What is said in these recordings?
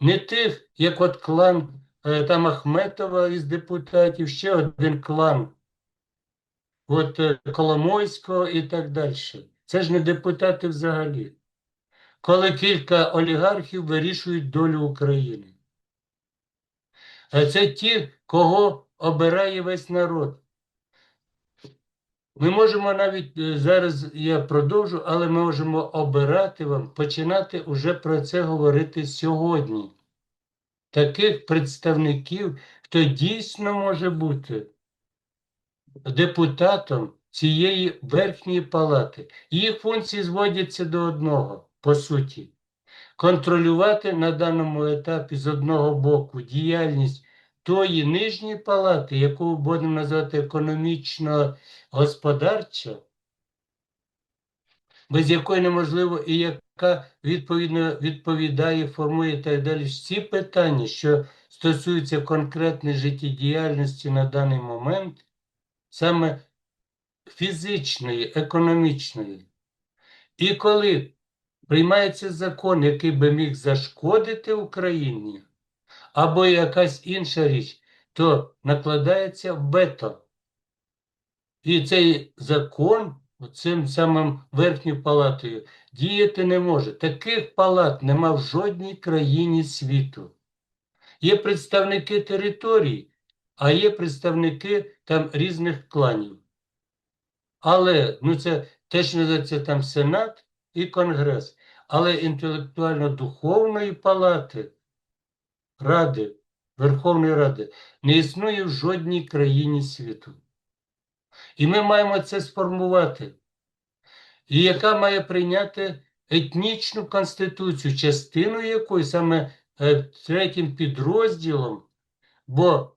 Не тих, як от клан е, там Ахметова із депутатів, ще один клан от е, Коломойського і так далі. Це ж не депутати взагалі. Коли кілька олігархів вирішують долю України. А це ті, кого обирає весь народ. Ми можемо навіть е, зараз я продовжу, але ми можемо обирати вам, починати уже про це говорити сьогодні. Таких представників, хто дійсно може бути депутатом цієї верхньої палати. Їх функції зводяться до одного, по суті. Контролювати на даному етапі з одного боку діяльність тої нижньої палати, яку будемо називати економічно господарча, без якої неможливо і яка відповідно відповідає, формує так далі. Всі питання, що стосуються конкретної життєдіяльності на даний момент, саме фізичної, економічної. І коли приймається закон, який би міг зашкодити Україні, або якась інша річ, то накладається вето. І цей закон цим самим верхньою палатою діяти не може. Таких палат нема в жодній країні світу. Є представники територій, а є представники там різних кланів. Але ну це те, що називається там Сенат і Конгрес, але інтелектуально-духовної палати Ради, Верховної Ради не існує в жодній країні світу. І ми маємо це сформувати. І яка має прийняти етнічну конституцію, частиною якої саме е, третім підрозділом, бо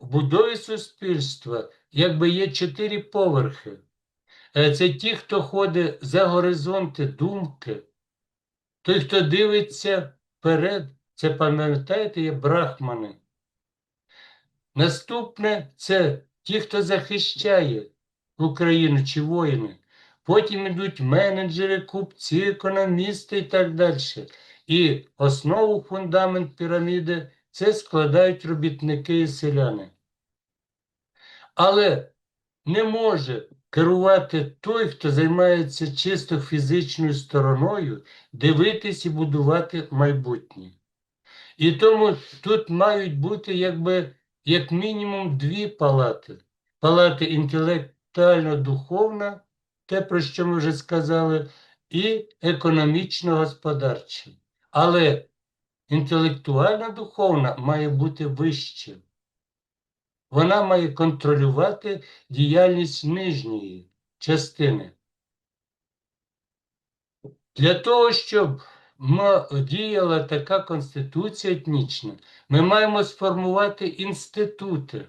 в будові суспільства якби є чотири поверхи. Е, Це ті, хто ходить за горизонти думки, той, хто дивиться вперед, це пам'ятаєте, є брахмани. Наступне це ті, хто захищає Україну чи воїни. Потім йдуть менеджери, купці, економісти і так далі. І основу фундамент піраміди це складають робітники і селяни. Але не може керувати той, хто займається чисто фізичною стороною, дивитись і будувати майбутнє. І тому тут мають бути якби як мінімум дві палати. Палати інтелектуально-духовна, те, про що ми вже сказали, і економічно-господарча. Але інтелектуально-духовна має бути вище. Вона має контролювати діяльність нижньої частини. Для того, щоб діяла така конституція етнічна, ми маємо сформувати інститути,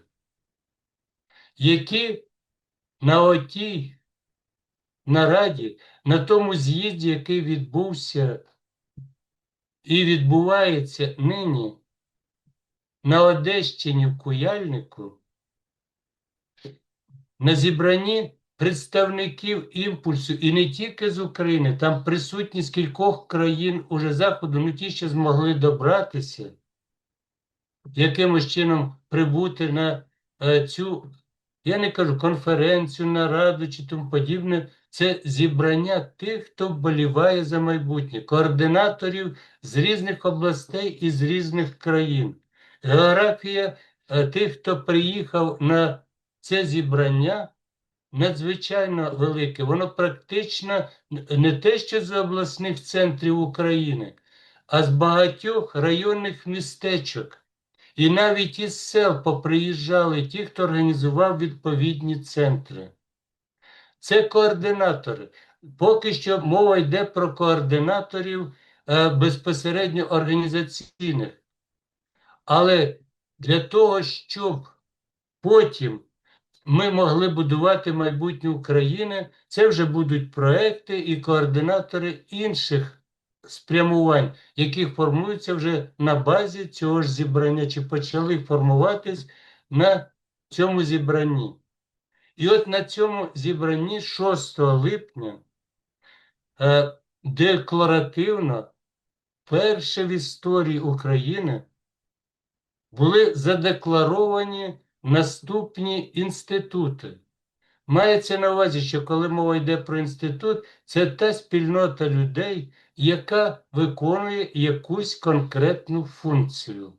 які на отій нараді, на тому з'їзді, який відбувся і відбувається нині на Одещині в Куяльнику, на зібранні представників імпульсу і не тільки з України, там присутні з кількох країн уже Заходу, ну ті, що змогли добратися, якимось чином прибути на е, цю, я не кажу, конференцію, нараду чи тому подібне. Це зібрання тих, хто вболіває за майбутнє, координаторів з різних областей і з різних країн. Географія е, тих, хто приїхав на це зібрання, надзвичайно велике. Воно практично не те, що з обласних центрів України, а з багатьох районних містечок. І навіть із сел поприїжджали ті, хто організував відповідні центри. Це координатори. Поки що мова йде про координаторів е, безпосередньо організаційних. Але для того, щоб потім ми могли будувати майбутнє України, це вже будуть проекти і координатори інших спрямувань, які формуються вже на базі цього ж зібрання, чи почали формуватись на цьому зібранні. І от на цьому зібранні 6 липня е, декларативно вперше в історії України були задекларовані наступні інститути. Мається на увазі, що коли мова йде про інститут, це та спільнота людей, яка виконує якусь конкретну функцію.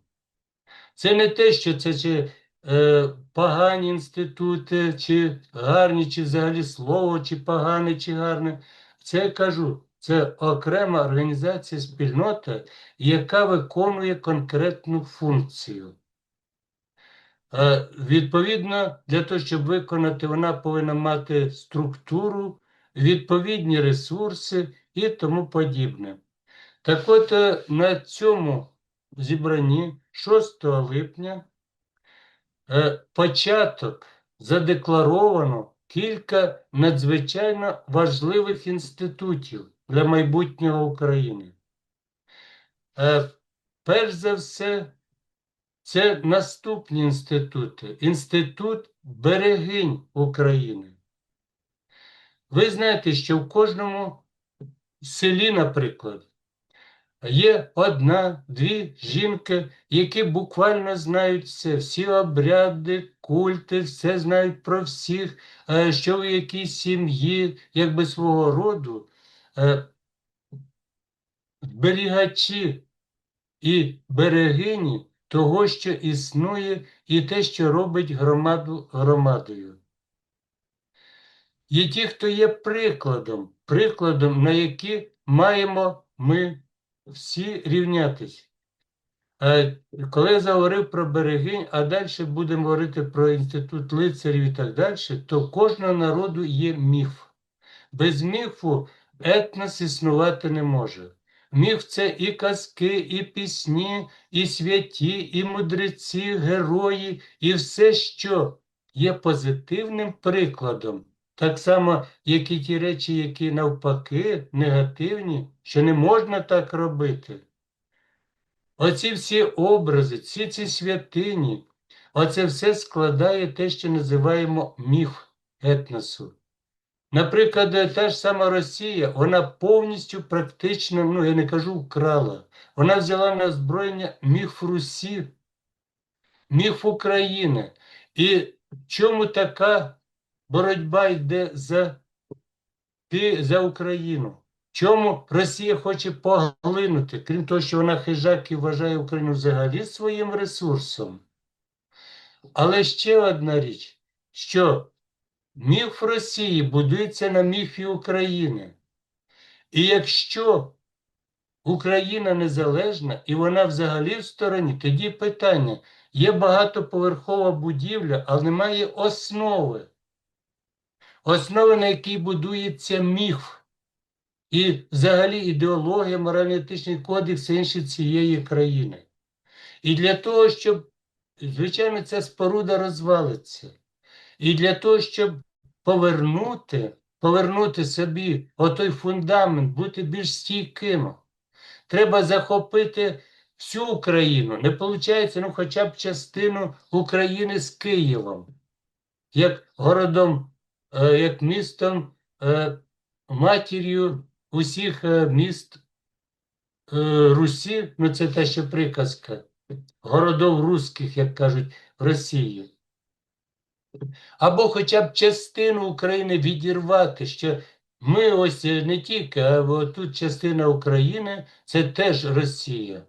Це не те, що це чи е, погані інститути, чи гарні, чи взагалі слово, чи погане, чи гарне. Це я кажу, це окрема організація спільнота, яка виконує конкретну функцію. Е, Відповідно, для того, щоб виконати, вона повинна мати структуру, відповідні ресурси і тому подібне. Так от е, на цьому зібранні 6 липня е, початок задекларовано кілька надзвичайно важливих інститутів для майбутнього України. Перш за все, це наступні інститути. Інститут берегинь України. Ви знаєте, що в кожному селі, наприклад, є одна, дві жінки, які буквально знають все, всі обряди, культи, все знають про всіх, е, що в якійсь сім'ї, якби свого роду, е, зберігачі і берегині того, що існує, і те, що робить громаду громадою. Є ті, хто є прикладом, прикладом, на які маємо ми всі рівнятись. Е, Коли я заговорив про берегинь, а далі будемо говорити про інститут лицарів і так далі, то кожного народу є міф. Без міфу етнос існувати не може. Міф це і казки, і пісні, і святі, і мудреці, герої, і все, що є позитивним прикладом. Так само, як і ті речі, які навпаки негативні, що не можна так робити. Оці всі образи, всі ці святині, оце все складає те, що називаємо міф етносу. Наприклад, та ж сама Росія, вона повністю практично, ну я не кажу, вкрала. Вона взяла на озброєння міф Русі, міф України. І чому така боротьба йде за, за Україну? Чому Росія хоче поглинути, крім того, що вона хижак і вважає Україну взагалі своїм ресурсом? Але ще одна річ, що Міф Росії будується на міфі України. І якщо Україна незалежна і вона взагалі в стороні, тоді питання: є багатоповерхова будівля, але немає основи. Основи, на якій будується міф. І взагалі ідеологія, морально-етичний кодекс інші цієї країни. І для того, щоб, звичайно, ця споруда розвалиться. І для того, щоб повернути, повернути собі отой фундамент, бути більш стійким, треба захопити всю Україну. Не виходить, ну, хоча б частину України з Києвом, як городом, е, як містом, е, матір'ю усіх е, міст Русі, ну це те, що приказка, городов русських, як кажуть, в Росії або хоча б частину України відірвати, що ми ось не тільки, а тут частина України це теж Росія.